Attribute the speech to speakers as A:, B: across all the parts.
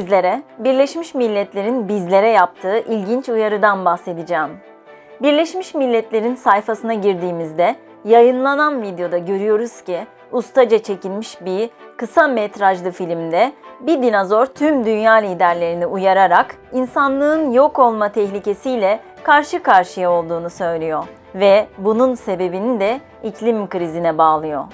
A: sizlere Birleşmiş Milletler'in bizlere yaptığı ilginç uyarıdan bahsedeceğim. Birleşmiş Milletler'in sayfasına girdiğimizde yayınlanan videoda görüyoruz ki ustaca çekilmiş bir kısa metrajlı filmde bir dinozor tüm dünya liderlerini uyararak insanlığın yok olma tehlikesiyle karşı karşıya olduğunu söylüyor ve bunun sebebini de iklim krizine bağlıyor.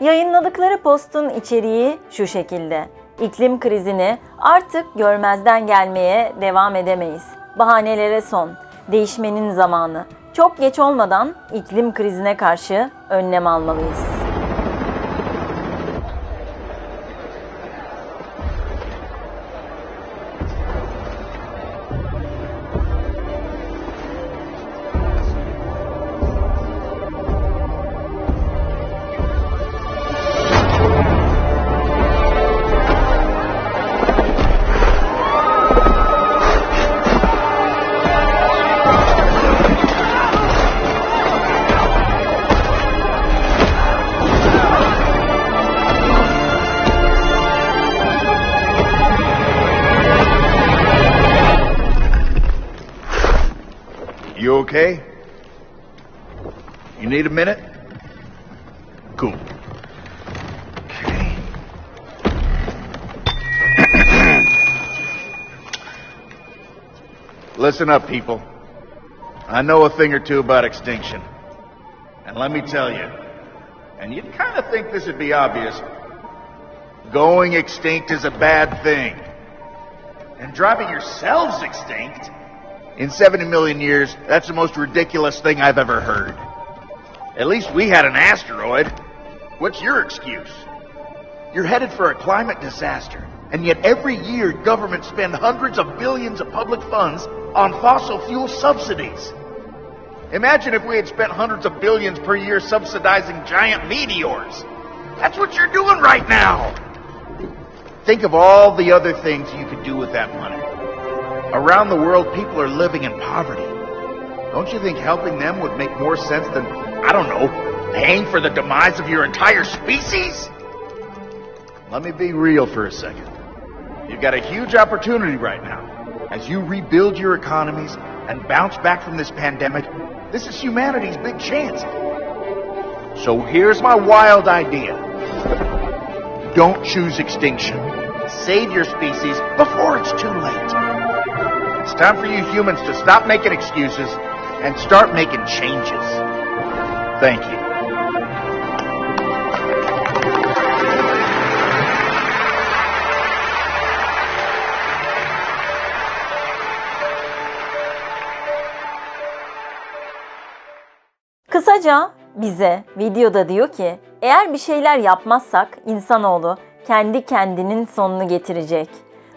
A: Yayınladıkları postun içeriği şu şekilde. İklim krizini artık görmezden gelmeye devam edemeyiz. Bahanelere son. Değişmenin zamanı. Çok geç olmadan iklim krizine karşı önlem almalıyız.
B: Okay? You need a minute? Cool. Okay. Listen up, people. I know a thing or two about extinction. And let me tell you, and you'd kind of think this would be obvious, going extinct is a bad thing. And driving yourselves extinct? In 70 million years, that's the most ridiculous thing I've ever heard. At least we had an asteroid. What's your excuse? You're headed for a climate disaster, and yet every year governments spend hundreds of billions of public funds on fossil fuel subsidies. Imagine if we had spent hundreds of billions per year subsidizing giant meteors. That's what you're doing right now. Think of all the other things you could do with that money. Around the world, people are living in poverty. Don't you think helping them would make more sense than, I don't know, paying for the demise of your entire species? Let me be real for a second. You've got a huge opportunity right now. As you rebuild your economies and bounce back from this pandemic, this is humanity's big chance. So here's my wild idea. Don't choose extinction. Save your species before it's too late. Time for you humans to stop making excuses and start making changes. Thank you.
A: Kısaca bize videoda diyor ki eğer bir şeyler yapmazsak insanoğlu kendi kendinin sonunu getirecek.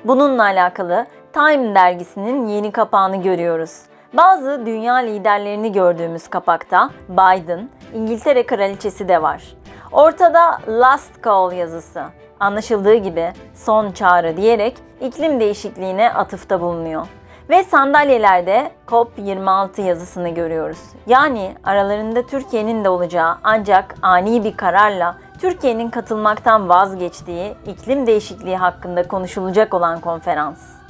A: Bununla alakalı Time dergisinin yeni kapağını görüyoruz. Bazı dünya liderlerini gördüğümüz kapakta Biden, İngiltere kraliçesi de var. Ortada last call yazısı. Anlaşıldığı gibi son çağrı diyerek iklim değişikliğine atıfta bulunuyor. Ve sandalyelerde COP26 yazısını görüyoruz. Yani aralarında Türkiye'nin de olacağı ancak ani bir kararla Türkiye'nin katılmaktan vazgeçtiği iklim değişikliği hakkında konuşulacak olan konferans.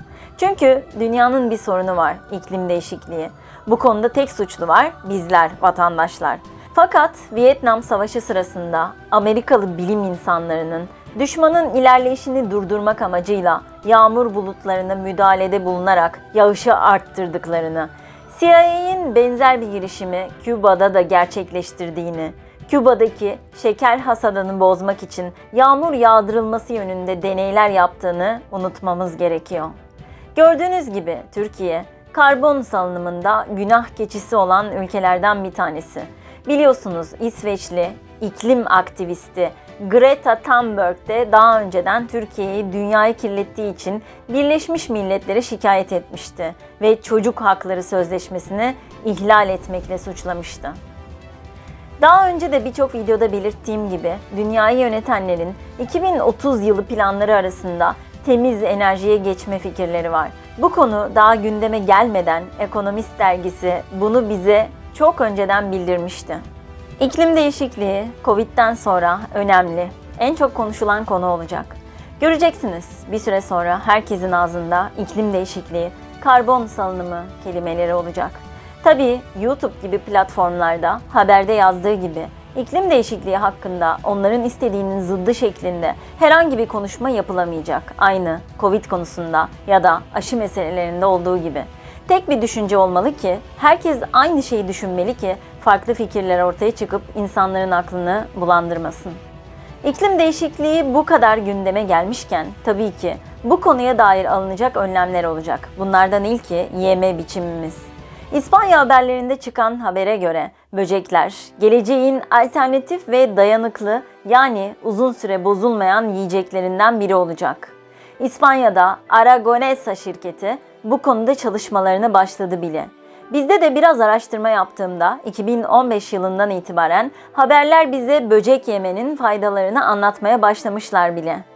A: Çünkü dünyanın bir sorunu var, iklim değişikliği. Bu konuda tek suçlu var, bizler, vatandaşlar. Fakat Vietnam Savaşı sırasında Amerikalı bilim insanlarının düşmanın ilerleyişini durdurmak amacıyla yağmur bulutlarına müdahalede bulunarak yağışı arttırdıklarını, CIA'in benzer bir girişimi Küba'da da gerçekleştirdiğini, Küba'daki şeker hasadını bozmak için yağmur yağdırılması yönünde deneyler yaptığını unutmamız gerekiyor. Gördüğünüz gibi Türkiye karbon salınımında günah keçisi olan ülkelerden bir tanesi. Biliyorsunuz İsveçli iklim aktivisti Greta Thunberg de daha önceden Türkiye'yi dünyayı kirlettiği için Birleşmiş Milletler'e şikayet etmişti ve çocuk hakları sözleşmesini ihlal etmekle suçlamıştı. Daha önce de birçok videoda belirttiğim gibi dünyayı yönetenlerin 2030 yılı planları arasında temiz enerjiye geçme fikirleri var. Bu konu daha gündeme gelmeden Ekonomist dergisi bunu bize çok önceden bildirmişti. İklim değişikliği Covid'den sonra önemli, en çok konuşulan konu olacak. Göreceksiniz bir süre sonra herkesin ağzında iklim değişikliği, karbon salınımı kelimeleri olacak. Tabii YouTube gibi platformlarda haberde yazdığı gibi iklim değişikliği hakkında onların istediğinin zıddı şeklinde herhangi bir konuşma yapılamayacak. Aynı Covid konusunda ya da aşı meselelerinde olduğu gibi. Tek bir düşünce olmalı ki herkes aynı şeyi düşünmeli ki farklı fikirler ortaya çıkıp insanların aklını bulandırmasın. İklim değişikliği bu kadar gündeme gelmişken tabii ki bu konuya dair alınacak önlemler olacak. Bunlardan ilki yeme biçimimiz. İspanya haberlerinde çıkan habere göre böcekler geleceğin alternatif ve dayanıklı yani uzun süre bozulmayan yiyeceklerinden biri olacak. İspanya'da Aragonesa şirketi bu konuda çalışmalarına başladı bile. Bizde de biraz araştırma yaptığımda 2015 yılından itibaren haberler bize böcek yemenin faydalarını anlatmaya başlamışlar bile.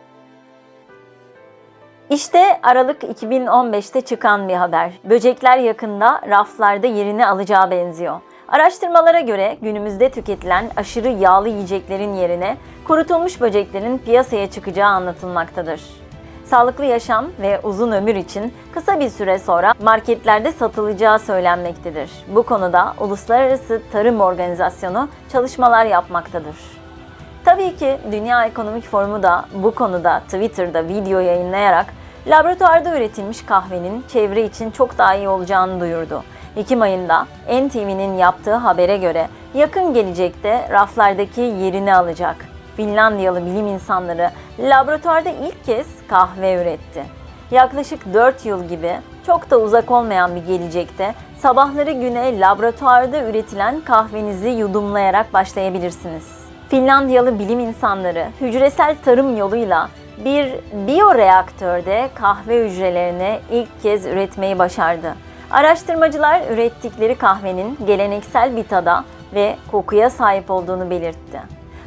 A: İşte Aralık 2015'te çıkan bir haber. Böcekler yakında raflarda yerini alacağı benziyor. Araştırmalara göre günümüzde tüketilen aşırı yağlı yiyeceklerin yerine kurutulmuş böceklerin piyasaya çıkacağı anlatılmaktadır. Sağlıklı yaşam ve uzun ömür için kısa bir süre sonra marketlerde satılacağı söylenmektedir. Bu konuda Uluslararası Tarım Organizasyonu çalışmalar yapmaktadır. Tabii ki Dünya Ekonomik Forumu da bu konuda Twitter'da video yayınlayarak laboratuvarda üretilmiş kahvenin çevre için çok daha iyi olacağını duyurdu. Ekim ayında NTV'nin yaptığı habere göre yakın gelecekte raflardaki yerini alacak. Finlandiyalı bilim insanları laboratuvarda ilk kez kahve üretti. Yaklaşık 4 yıl gibi çok da uzak olmayan bir gelecekte sabahları güne laboratuvarda üretilen kahvenizi yudumlayarak başlayabilirsiniz. Finlandiyalı bilim insanları hücresel tarım yoluyla bir biyoreaktörde kahve hücrelerini ilk kez üretmeyi başardı. Araştırmacılar ürettikleri kahvenin geleneksel bir tada ve kokuya sahip olduğunu belirtti.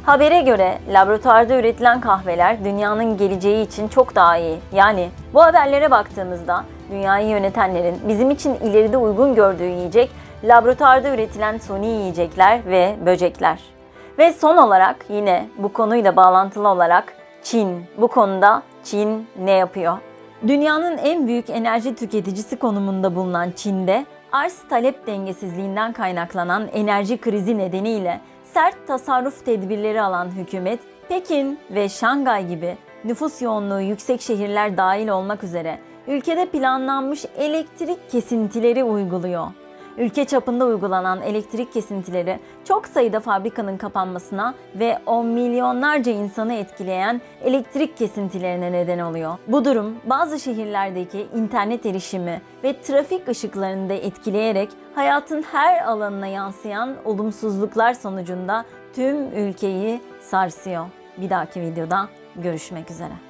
A: Habere göre laboratuvarda üretilen kahveler dünyanın geleceği için çok daha iyi. Yani bu haberlere baktığımızda dünyayı yönetenlerin bizim için ileride uygun gördüğü yiyecek laboratuvarda üretilen suni yiyecekler ve böcekler. Ve son olarak yine bu konuyla bağlantılı olarak Çin. Bu konuda Çin ne yapıyor? Dünyanın en büyük enerji tüketicisi konumunda bulunan Çin'de arz talep dengesizliğinden kaynaklanan enerji krizi nedeniyle sert tasarruf tedbirleri alan hükümet Pekin ve Şangay gibi nüfus yoğunluğu yüksek şehirler dahil olmak üzere ülkede planlanmış elektrik kesintileri uyguluyor. Ülke çapında uygulanan elektrik kesintileri çok sayıda fabrikanın kapanmasına ve on milyonlarca insanı etkileyen elektrik kesintilerine neden oluyor. Bu durum bazı şehirlerdeki internet erişimi ve trafik ışıklarını da etkileyerek hayatın her alanına yansıyan olumsuzluklar sonucunda tüm ülkeyi sarsıyor. Bir dahaki videoda görüşmek üzere.